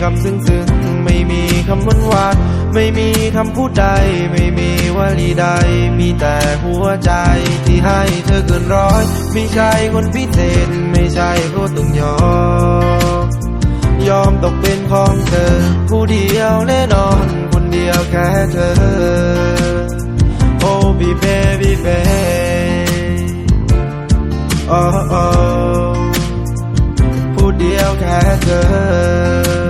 คำซึ้งซึ้งไม่มีคำหวานหวานไม่มีคำพูดใด ไม่มีวลีใด มีแต่หัวใจที่ให้เธอเกินร้อย ไม่ใช่คนพิเศษ ไม่ใช่เพราะต้องยอม ยอมตกเป็นของเธอ ผู้เดียวแน่นอน คนเดียวแค่เธอ โอ้บีเบบีเบโอ้ผู้เดียวแค่เธอ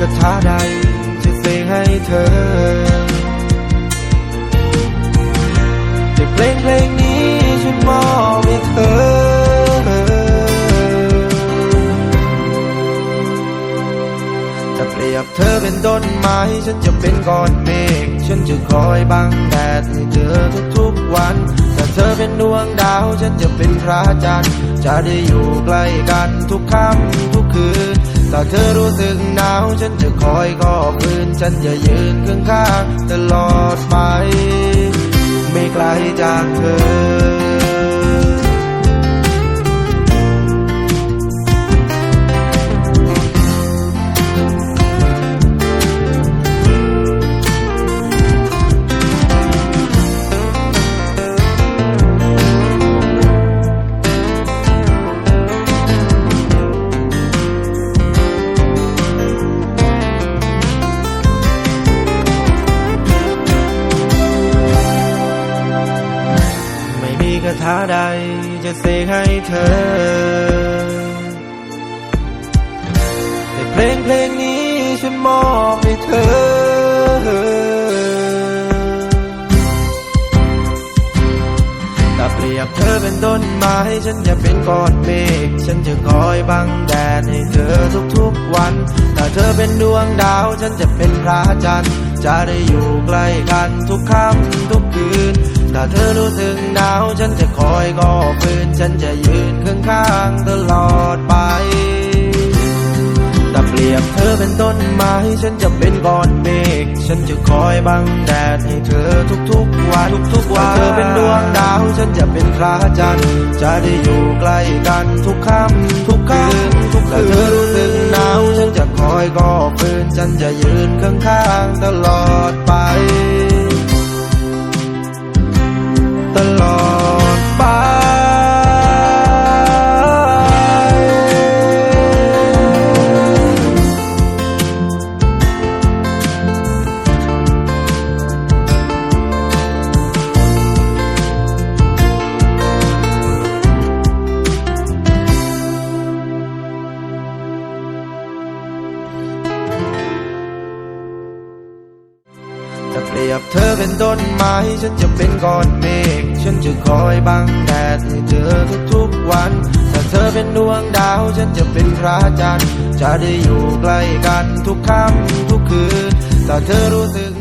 คาถาใดจะเสกให้เธอแต่เพลงเพลงนี้ฉันมอบให้เธอจะเปรียบเธอเป็นต้นไม้ฉันจะเป็นก้อนเมฆฉันจะคอยบังแดดให้เธอทุกๆวันถ้าเธอเป็นดวงดาวฉันจะเป็นพระจันทร์จะได้อยู่ใกล้กันทุกค่ำทุกคืน ถ้าเธอรู้สึกหนาวฉันจะคอยกอบคืนฉันจะยืนข้างข้างๆตลอดไป ไม่ไกลจากเธอาถาใดจะเสกให้เธอแต่เพลงเพลงนี้ฉันมอบให้เธอ ถ้าเปรียบเธอเป็นต้นไม้ฉันจะเป็นก้อนเมฆ ฉันจะคอยบังแดดให้เธอทุกๆวัน ถ้าเธอเป็นดวงดาวฉันจะเป็นพระจันทร์ จะได้อยู่ใกล้กันทุกค่ำทุกคืน ถ้าเธอรู้สึกหนาวฉันจะคอยก่อฟืนฉันจะยืนข้างๆตลอดไปถ้าเปรียบเธอเป็นต้นไม้ฉันจะเป็นก้อนเมฆฉันจะคอยบังแดดให้เธอทุกๆวันทุกๆวันเธอเป็นดวงดาวฉันจะเป็นพระจันทร์จะได้อยู่ใกล้กันทุกค่ำทุกคืนทุกคืนถ้าเธอรู้สึกหนาวฉันจะคอยก่อฟืนฉันจะยืนข้างๆตลอดไป เป็นต้นไม้ ฉันจะเป็นก้อนเมฆ ฉันจะคอยบังแดดให้เธอทุกๆวัน ถ้าเธอเป็นดวงดาว ฉันจะเป็นพระจันทร์ จะได้อยู่ใกล้กันทุกค่ำทุกคืน ถ้าเธอรู้สึก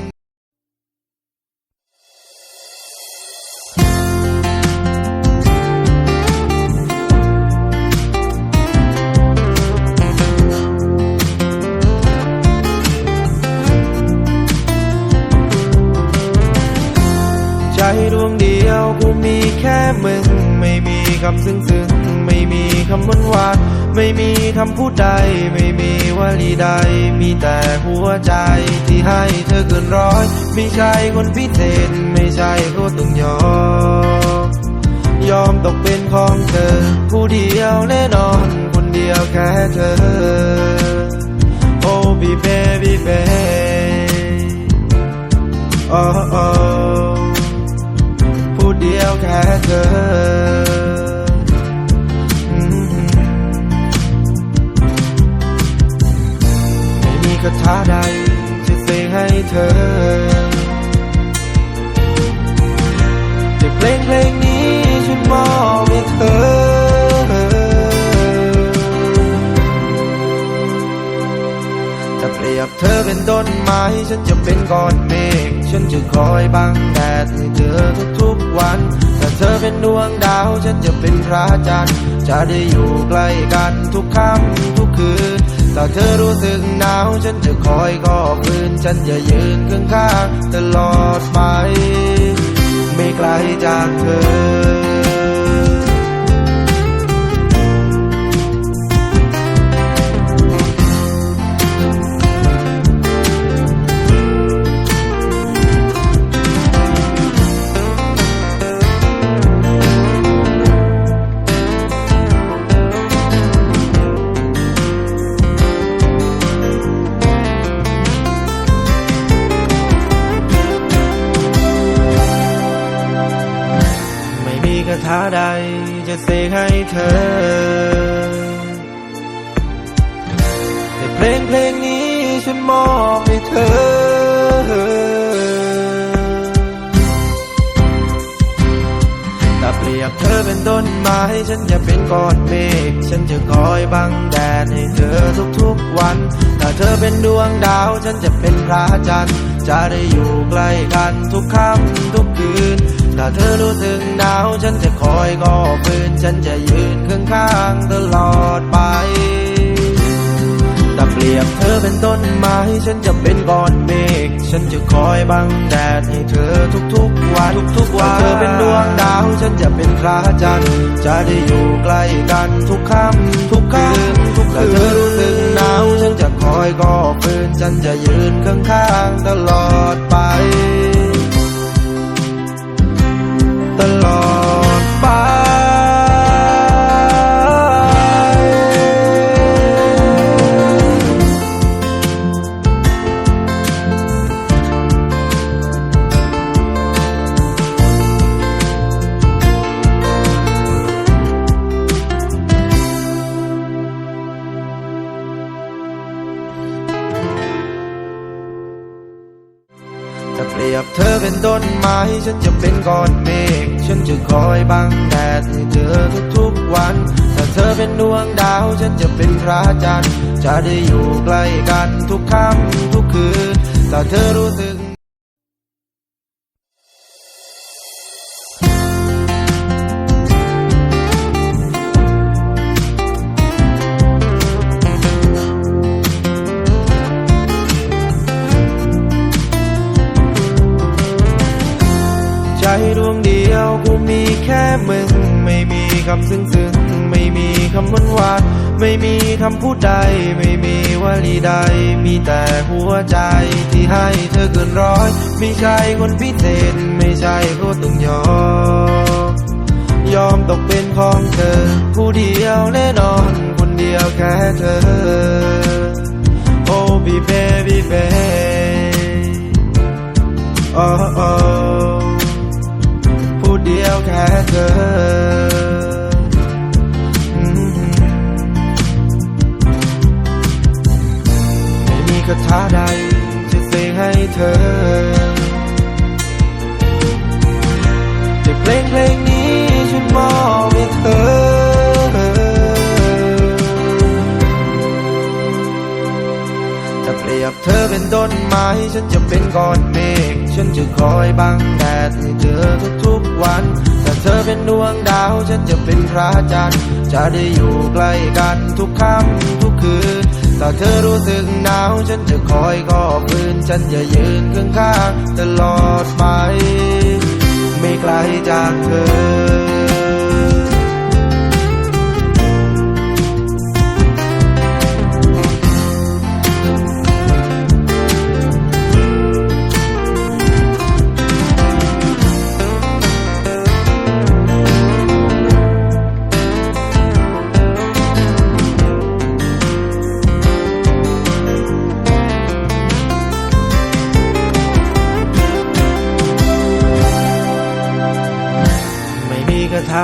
ำซึ้งซึ้งไม่มีคำหวานหวานไม่มีคำพูดใด ไม่มีวลีใด มีแต่หัวใจที่ให้เธอเกินร้อย ไม่ใช่คนพิเศษ ไม่ใช่ก็ต้องยอม ยอมตกเป็นของเธอ ผู้เดียวแน่นอน คนเดียวแค่เธอโอ้บี เป็นต้นไม้ ฉันจะเป็นก้อนเมฆ ฉันจะคอยบังแดดให้เธอทุกๆวันถ้าเธอเป็นดวงดาว ฉันจะเป็นพระจันทร์ จะได้อยู่ใกล้กันทุกค่ำทุกคืน ถ้าเธอรู้สึกหนาว ฉันจะคอยก่อฟืนฉันจะยืนข้างๆตลอดไป ไม่ไกลจากเธอาใดจะเสกให้เธอแต่เพลงเพลงนี้ฉันมอบให้เธอ ถ้าเปรียบเธอเป็นต้นไม้ฉันจะเป็นก้อนเมฆฉันจะคอยบังแดดให้เธอทุกๆวัน ถ้าเธอเป็นดวงดาวฉันจะเป็นพระจันทร์จะได้อยู่ใกล้กันทุกค่ำทุกคืน ถ้าเธอรู้สึกหนาวฉันจะคอยก่อฟืนฉันจะยืนข้างๆตลอดไปถ้าเปรียบเธอเป็นต้นไม้ฉันจะเป็นก้อนเมฆฉันจะคอยบังแดดให้เธอทุกๆวันทุกๆวันเธอเป็นดวงดาว ฉันจะเป็นพระจันทร์จะได้อยู่ใกล้กันทุกค่ำทุกคืนทุกคืนถ้าเธอรู้สึกหนาว ฉันจะคอยก่อฟืนฉันจะยืนข้างๆตลอดไป ตลอดไปถ้าเปรียบเธอเป็นต้นไม้ ฉันจะเป็นก้อนเมฆ ฉันจะคอยบังแดดให้เธอทุกๆวัน ถ้าเธอเป็นดวงดาว ฉันจะเป็นพระจันทร์ จะได้อยู่ใกล้กันทุกค่ำทุกคืน ถ้าเธอรู้สึก ซึ้งซึ้งไม่มีคำหวานหวานไม่มีคำพูดใด ไม่มีวลีใด มีแต่หัวใจที่ให้เธอเกินร้อย ไม่ใช่คนพิเศษ ไม่ใช่ผู้ต้องยอม ยอมตกเป็นของเธอ ผู้เดียวแน่นอน คนเดียวแค่เธอ โอ้บีเบบีเบโอ้โอ้ผู้เดียวแค่เธอ เป็นต้นไม้ ฉันจะเป็นก้อนเมฆ ฉันจะคอยบังแดดให้เธอทุกๆวันถ้าเธอเป็นดวงดาว ฉันจะเป็นพระจันทร์ จะได้อยู่ใกล้กันทุกค่ำทุกคืน ถ้าเธอรู้สึกหนาว ฉันจะคอยก่อฟืน ฉันจะยืนข้างๆตลอดไป ไม่ไกลจากเธอ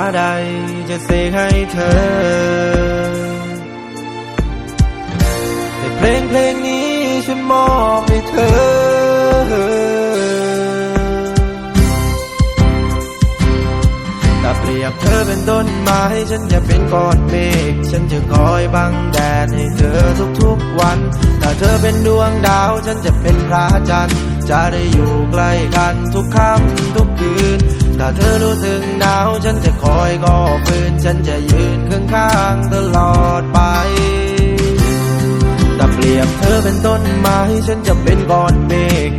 าใดจะเสกให้เธอแต่เพลงเพลงนี้ฉันมอบให้เธอถ้าเปรียบเธอเป็นต้นไม้ฉันจะเป็นก้อนเมฆฉันจะคอยบังแดดให้เธอทุกๆวัน ถ้าเธอเป็นดวงดาว ฉันจะเป็นพระจันทร์จะได้อยู่ใกล้กันทุกค่ำทุกคืน ถ้าเธอรู้สึกหนาวฉันจะคอยก่อฟืนฉันจะยืนข้างๆตลอดไปถ้าเปรียบเธอเป็นต้นไม้ฉันจะเป็นก้อนเมฆ